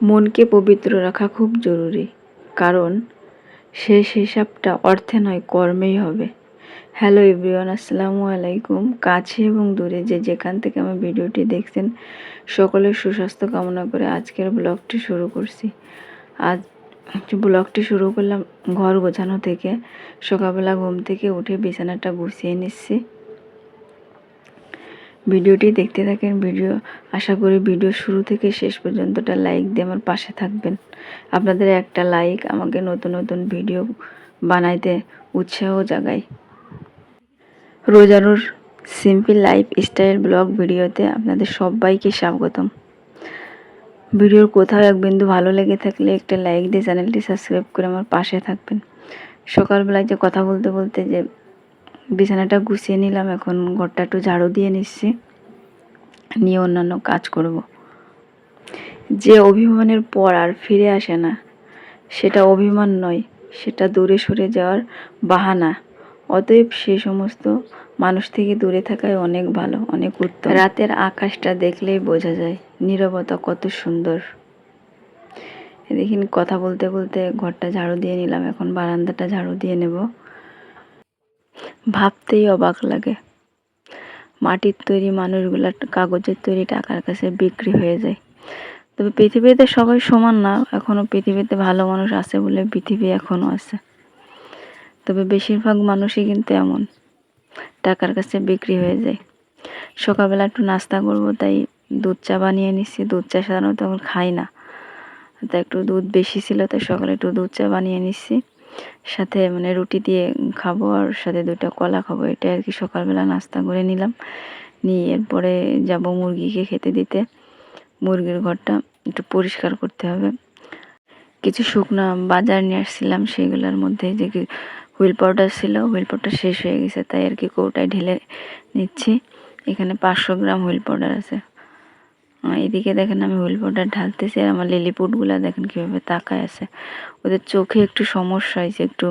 মনকে পবিত্র রাখা খুব জরুরি, কারণ শেষ হিসাবটা অর্থে নয়, কর্মেই হবে। হ্যালো এভরিওয়ান, আসসালামু আলাইকুম। কাছে এবং দূরে যে যেখান থেকে আমার ভিডিওটি দেখছেন, সকলের সুস্বাস্থ্য কামনা করে আজকের ব্লগটি শুরু করছি। আজ ব্লগটি শুরু করলাম ঘর গোছানো থেকে। সকালবেলা ঘুম থেকে উঠে বিছানাটা গুছিয়ে নিচ্ছি। ভিডিওটি দেখতে থাকেন ভিডিও, আশা করি ভিডিও শুরু থেকে শেষ পর্যন্তটা লাইক দিয়ে আমার পাশে থাকবেন। আপনাদের একটা লাইক আমাকে নতুন নতুন ভিডিও বানাইতে উৎসাহ জাগায়। রোজারুর সিম্পল লাইফ স্টাইল ব্লগ ভিডিওতে আপনাদের সবাইকে স্বাগতম। ভিডিওর কোথাও এক বিন্দু ভালো লেগে থাকলে একটা লাইক দিয়ে চ্যানেলটি সাবস্ক্রাইব করে আমার পাশে থাকবেন। সকালবেলায় যে কথা বলতে বলতে যে বিছানাটা গুছিয়ে নিলাম, এখন ঘরটা একটু ঝাড়ু দিয়ে নিচ্ছি। নিয়ে অন্যান্য কাজ করব। যে অভিমানের পর আর ফিরে আসে না, সেটা অভিমান নয়, সেটা দূরে সরে যাওয়ার বাহানা। অতএব সে সমস্ত মানুষ থেকে দূরে থাকাই অনেক ভালো, অনেক উত্তম। রাতের আকাশটা দেখলেই বোঝা যায় নীরবতা কত সুন্দর। দেখুন, কথা বলতে বলতে ঘরটা ঝাড়ু দিয়ে নিলাম, এখন বারান্দাটা ঝাড়ু দিয়ে নেব। ভাবতেই অবাক লাগে। মাটির তৈরি মানুষগুলা কাগজের তৈরি টাকার কাছে বিক্রি হয়ে যায়। তবে পৃথিবীতে সবাই সমান না এখনও পৃথিবীতে ভালো মানুষ আছে বলে পৃথিবী এখনও আছে। তবে বেশিরভাগ মানুষই কিন্তু এমন, টাকার কাছে বিক্রি হয়ে যায়। সকালবেলা একটু নাস্তা করব, তাই দুধ চা বানিয়ে নিচ্ছি। দুধ চা সাধারণত এখন খাই না তাই একটু দুধ বেশি ছিল, তাই সকালে একটু দুধ চা বানিয়ে নিচ্ছি। সাথে মানে রুটি দিয়ে খাব আর সাথে দুটো কলা খাব। এটা আর কি সকালবেলা নাস্তা করে নিলাম। নিয়ে এরপরে যাব মুরগিকে খেতে দিতে। মুরগির ঘরটা একটু পরিষ্কার করতে হবে। কিছু শুকনো বাজার নিয়ে আসছিলাম সেগুলোর মধ্যে যে হুইল পাউডার ছিল, হুইল পাউডার শেষ হয়ে গেছে, তাই আর কি কৌটায় ঢেলে নিচ্ছি। এখানে পাঁচশো গ্রাম হুইল পাউডার আছে। এদিকে দেখেন আমি হুইল ঢালতেছি আর আমার লিলিপুটগুলো দেখেন কীভাবে তাকায় আছে। ওদের চোখে একটু সমস্যা হয়েছে, একটু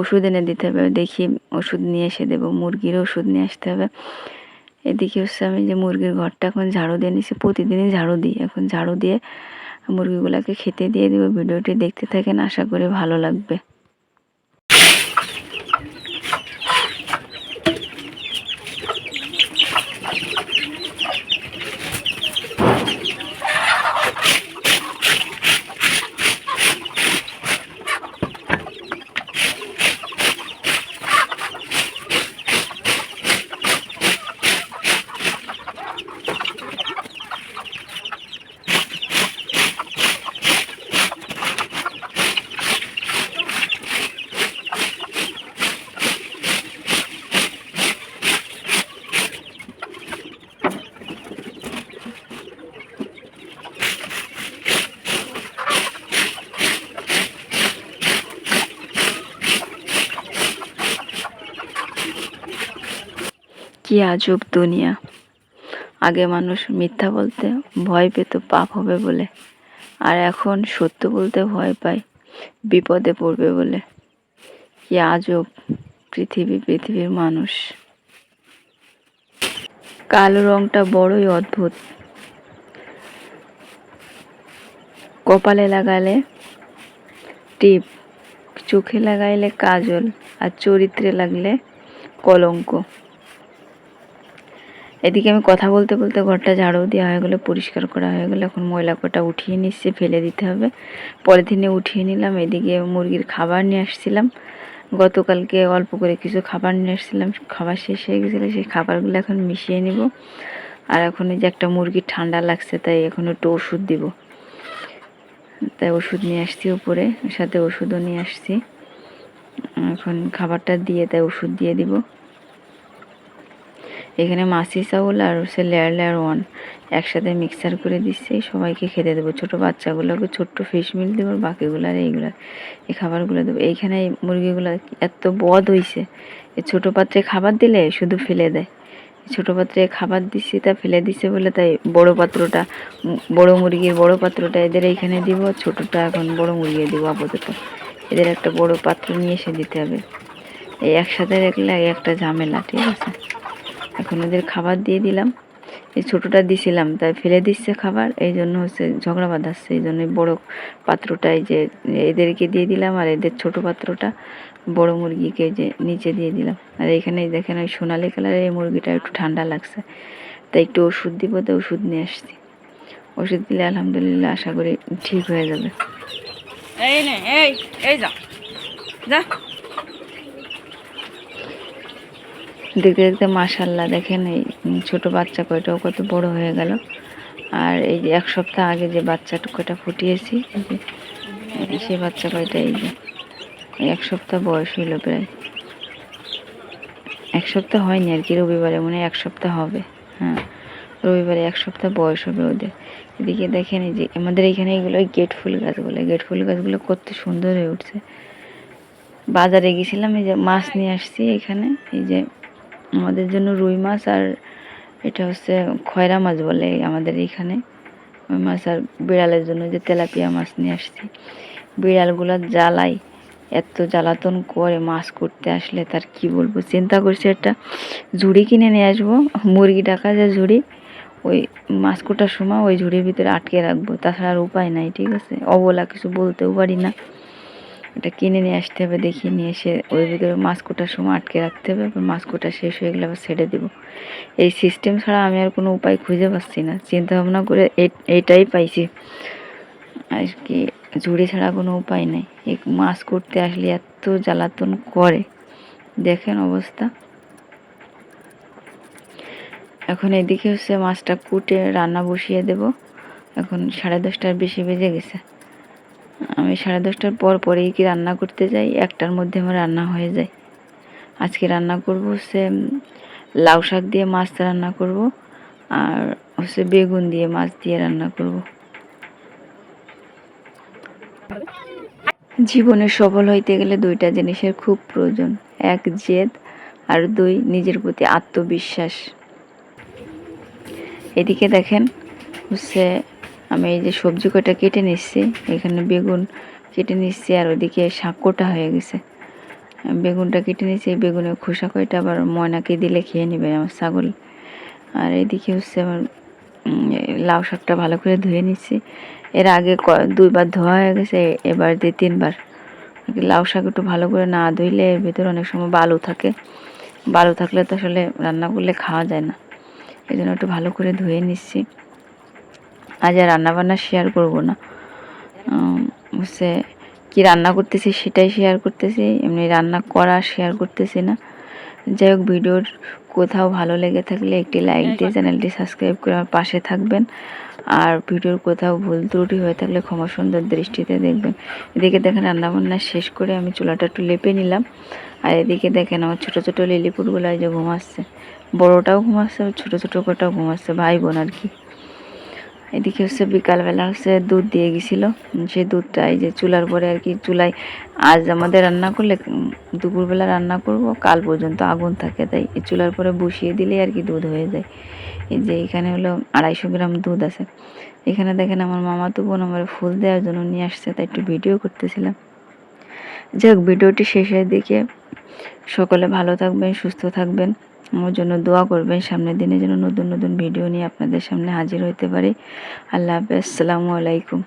ওষুধ এনে দিতে হবে। দেখি ওষুধ নিয়ে এসে দেবো, মুরগির ওষুধ নিয়ে আসতে হবে। এদিকে হচ্ছে আমি যে মুরগির ঘরটা এখন ঝাড়ু দিয়ে নিছি, প্রতিদিনই ঝাড়ু দিই। এখন ঝাড়ু দিয়ে মুরগিগুলোকে খেতে দিয়ে দেবো। ভিডিওটি দেখতে থাকেন, আশা করি ভালো লাগবে। কি আজব দুনিয়া। আগে মানুষ মিথ্যা বলতে ভয় পেত, পাপ হবে বলে। আর এখন সত্য বলতে ভয় পায়, বিপদে পড়বে বলে। কি আজব পৃথিবী, পৃথিবীর মানুষ। কালো রংটা বড়ই অদ্ভুত। কপালে লাগালে টিপ, চোখে লাগাইলে কাজল, আর চরিত্রে লাগলে কলঙ্ক। এদিকে আমি কথা বলতে বলতে ঘরটা ঝাড়ু দেওয়া হয়ে গেলো, পরিষ্কার করা হয়ে গেলো। এখন ময়লা কটা উঠিয়ে নিচ্ছে, ফেলে দিতে হবে। পলিথিনে উঠিয়ে নিলাম, এদিকে মুরগির খাবার নিয়ে আসছিলাম। গতকালকে অল্প করে কিছু খাবার নিয়ে আসছিলাম, খাবার শেষ হয়ে গেছিল, সেই খাবারগুলো এখন মিশিয়ে নিব। আর এখন যে একটা মুরগির ঠান্ডা লাগছে, তাই এখন একটু ওষুধ দিব। তাই ওষুধ নিয়ে আসছি উপরে সাথে ওষুধও নিয়ে আসছি। এখন খাবারটা দিয়ে তাই ওষুধ দিয়ে দিব। এখানে মাসি, চাউল আর হচ্ছে লেয়ার লেয়ার ওয়ান একসাথে মিক্সার করে দিচ্ছি। সবাইকে খেতে দেবো। ছোটো বাচ্চাগুলোকে ছোট্ট ফিশ মিল দেবো বাকিগুলো আর এইগুলো, এই খাবারগুলো দেবো। এইখানে এই মুরগিগুলো এত বদ হয়েছে এই ছোটো পাত্রে খাবার দিলে শুধু ফেলে দেয়। ছোটো পাত্রে খাবার দিচ্ছি তা ফেলে দিচ্ছে বলে তাই বড় পাত্রটা, বড় মুরগির বড় পাত্রটা এদের এইখানে দিব। ছোটোটা এখন বড় মুরগি দিব আপাতত। এদের একটা বড় পাত্র নিয়ে এসে দিতে হবে। এই একসাথে রাখলে একটা ঝামেলা, ঠিক আছে? এখন ওদের খাবার দিয়ে দিলাম। এই ছোটোটা দিছিলাম, তাই ফেলে দিচ্ছে খাবার। এই জন্য হচ্ছে ঝগড়া বাঁধাচ্ছে, এই জন্য বড়ো পাত্রটা এই যে এদেরকে দিয়ে দিলাম আর এদের ছোট পাত্রটা বড় মুরগিকে যে নিচে দিয়ে দিলাম। আর এখানে দেখেন ওই সোনালি কালারের এই মুরগিটা একটু ঠান্ডা লাগছে, তাই একটু ওষুধ দিব, তো ওষুধ নিয়ে আসছি। ওষুধ দিলে আলহামদুলিল্লাহ আশা করি ঠিক হয়ে যাবে। এই এই এই যা যা। দেখতে দেখতে মাশাল্লাহ, দেখেন এই ছোটো বাচ্চা কয়টাও কত বড় হয়ে গেল। আর এই যে এক সপ্তাহ আগে যে বাচ্চা কয়টা ফুটিয়েছি সে বাচ্চা কয়টা, এই যে এক সপ্তাহ বয়স হইল প্রায়। এক সপ্তাহ হয়নি আর কি, রবিবারে মনে এক সপ্তাহ হবে। হ্যাঁ রবিবারে এক সপ্তাহ বয়স হবে ওদের। এদিকে দেখেন এই যে, আমাদের এখানে এগুলো গেট ফুল গাছ বলে গেট ফুল গাছগুলো কত সুন্দর হয়ে উঠছে। বাজারে গেছিলাম, এই যে মাছ নিয়ে আসছি এখানে, এই যে আমাদের জন্য রুই মাছ আর এটা হচ্ছে খয়রা মাছ বলে আমাদের এইখানে। ওই মাছ আর বিড়ালের জন্য যে তেলাপিয়া মাছ নিয়ে আসছি। বিড়ালগুলো জ্বালাই এত জ্বালাতন করে মাছ করতে আসলে তার কি বলব? চিন্তা করছি একটা ঝুড়ি কিনে নিয়ে আসব, মুরগি ডাকা যে ঝুড়ি, ওই মাছ কোটার সময় ওই ঝুড়ির ভিতরে আটকে রাখব। তাছাড়া আর উপায় নাই, ঠিক আছে? অবলা কিছু বলতেও পারি না। এটা কিনে নিয়ে আসতে হবে, দেখিয়ে নিয়ে এসে ওই ভিতরে মাছ কোটার সময় আটকে রাখতে হবে, এবার মাছ কোটা শেষ হয়ে গেলে আবার ছেড়ে দেবো। এই সিস্টেম ছাড়া আমি আর কোনো উপায় খুঁজে পাচ্ছি না চিন্তা ভাবনা করে এটাই পাইছি। আর কি ঝুড়ি ছাড়া কোনো উপায় নেই। এই মাছ করতে আসলে এত জ্বালাতন করে। দেখেন অবস্থা। এখন এদিকে হচ্ছে মাছটা কুটে রান্না বসিয়ে দেব। এখন সাড়ে দশটার বেশি বেজে গেছে। আমি সাড়ে দশটার পর পরেই কি রান্না করতে যাই? একটার মধ্যে আমার রান্না হয়ে যায়। আজকে রান্না করব হচ্ছে লাউ শাক দিয়ে মাছ রান্না করব আর হচ্ছে বেগুন দিয়ে মাছ দিয়ে রান্না করব। জীবনে সফল হইতে গেলে দুইটা জিনিসের খুব প্রয়োজন, এক জেদ আর দুই নিজের প্রতি আত্মবিশ্বাস। এদিকে দেখেন, হচ্ছে আমি এই যে সবজি কটা কেটে নিচ্ছি, এখানে বেগুন কেটে নিচ্ছি আর ওদিকে শাক কোটা হয়ে গেছে। বেগুনটা কেটে নিচ্ছি, এই বেগুনের খোসা কয়টা আবার ময়নাকে দিলে খেয়ে নেবে আমার ছাগল। আর এদিকে হচ্ছে আমার লাউ শাকটা ভালো করে ধুয়ে নিচ্ছি। এর আগে ক, দুইবার ধোয়া হয়ে গেছে এবার দিয়ে তিনবার। লাউ শাক একটু ভালো করে না ধুইলে এর ভিতরে অনেক সময় বালু থাকে। বালু থাকলে তো আসলে রান্না করলে খাওয়া যায় না। এই জন্য একটু ভালো করে ধুয়ে নিচ্ছি। আজ আর রান্নাবান্না শেয়ার করব না। হচ্ছে কী রান্না করতেছি সেটাই শেয়ার করতেছি, এমনি রান্না করা শেয়ার করতেছি না। যাই হোক, ভিডিওর কোথাও ভালো লেগে থাকলে একটি লাইক দিয়ে চ্যানেলটি সাবস্ক্রাইব করে আমার পাশে থাকবেন। আর ভিডিওর কোথাও ভুল ত্রুটি হয়ে থাকলে ক্ষমা সুন্দর দৃষ্টিতে দেখবেন। এদিকে দেখেন রান্নাবান্না শেষ করে আমি চুলাটা একটু লেপে নিলাম। আর এদিকে দেখেন আমার ছোটো ছোটো লিলিপুটগুলো যে ঘুমাচ্ছে। বড়োটাও ঘুমাচ্ছে ছোটো ছোটো কোটাও ঘুমাচ্ছে, ভাই বোন আর কি। এদিকে হচ্ছে বিকালবেলা হচ্ছে দুধ দিয়ে গেছিল। সেই দুধটা এই যে চুলার পরে আর কি, চুলায় আজ আমাদের রান্না করলে দুপুরবেলা রান্না করব, কাল পর্যন্ত আগুন থাকে, তাই এই চুলার পরে বসিয়ে দিলে আর কি দুধ হয়ে যায়। এই যে এখানে হলো আড়াইশো গ্রাম দুধ আছে। এখানে দেখেন আমার মামা তো বোন আমার ফুল দেওয়ার জন্য নিয়ে আসছে, তাই একটু ভিডিও করতেছিলাম। যাই হোক, ভিডিওটি শেষের দিকে সকলে ভালো থাকবেন, সুস্থ থাকবেন। আমার জন্য দোয়া করবেন। সামনের দিনে যেন নতুন নতুন ভিডিও নিয়ে আপনাদের সামনে হাজির হতে পারি। আল্লাহ হাফেজ। আসসালামু আলাইকুম।